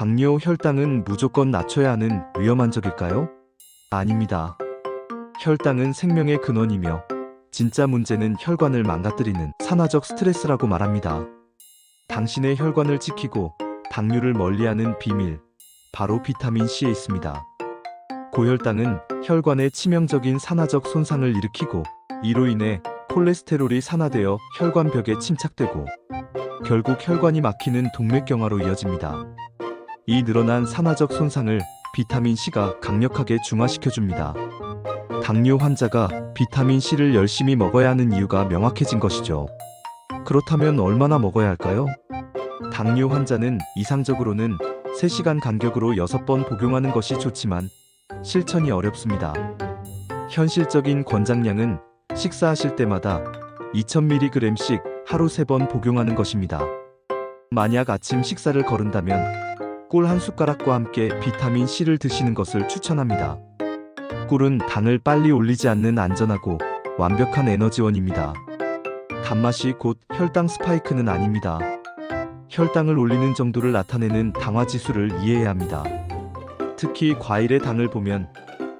당뇨 혈당은 무조건 낮춰야 하는 위험한 적일까요? 아닙니다. 혈당은 생명의 근원이며 진짜 문제는 혈관을 망가뜨리는 산화적 스트레스라고 말합니다. 당신의 혈관을 지키고 당뇨를 멀리하는 비밀, 바로 비타민 C에 있습니다. 고혈당은 혈관에 치명적인 산화적 손상을 일으키고 이로 인해 콜레스테롤이 산화되어 혈관벽에 침착되고 결국 혈관이 막히는 동맥경화로 이어집니다. 이 늘어난 산화적 손상을 비타민 C가 강력하게 중화시켜줍니다. 당뇨 환자가 비타민 C를 열심히 먹어야 하는 이유가 명확해진 것이죠. 그렇다면 얼마나 먹어야 할까요? 당뇨 환자는 이상적으로는 3시간 간격으로 6번 복용하는 것이 좋지만 실천이 어렵습니다. 현실적인 권장량은 식사하실 때마다 2000mg씩 하루 3번 복용하는 것입니다. 만약 아침 식사를 거른다면 꿀 한 숟가락과 함께 비타민 C를 드시는 것을 추천합니다. 꿀은 당을 빨리 올리지 않는 안전하고 완벽한 에너지원입니다. 단맛이 곧 혈당 스파이크는 아닙니다. 혈당을 올리는 정도를 나타내는 당화 지수를 이해해야 합니다. 특히 과일의 당을 보면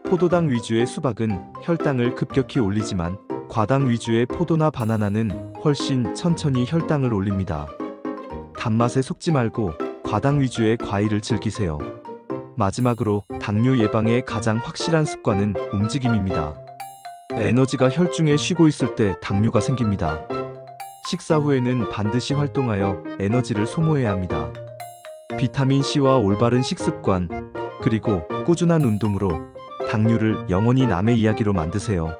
포도당 위주의 수박은 혈당을 급격히 올리지만 과당 위주의 포도나 바나나는 훨씬 천천히 혈당을 올립니다. 단맛에 속지 말고 과당 위주의 과일을 즐기세요. 마지막으로 당뇨 예방의 가장 확실한 습관은 움직임입니다. 에너지가 혈중에 쉬고 있을 때 당뇨가 생깁니다. 식사 후에는 반드시 활동하여 에너지를 소모해야 합니다. 비타민 C와 올바른 식습관, 그리고 꾸준한 운동으로 당뇨를 영원히 남의 이야기로 만드세요.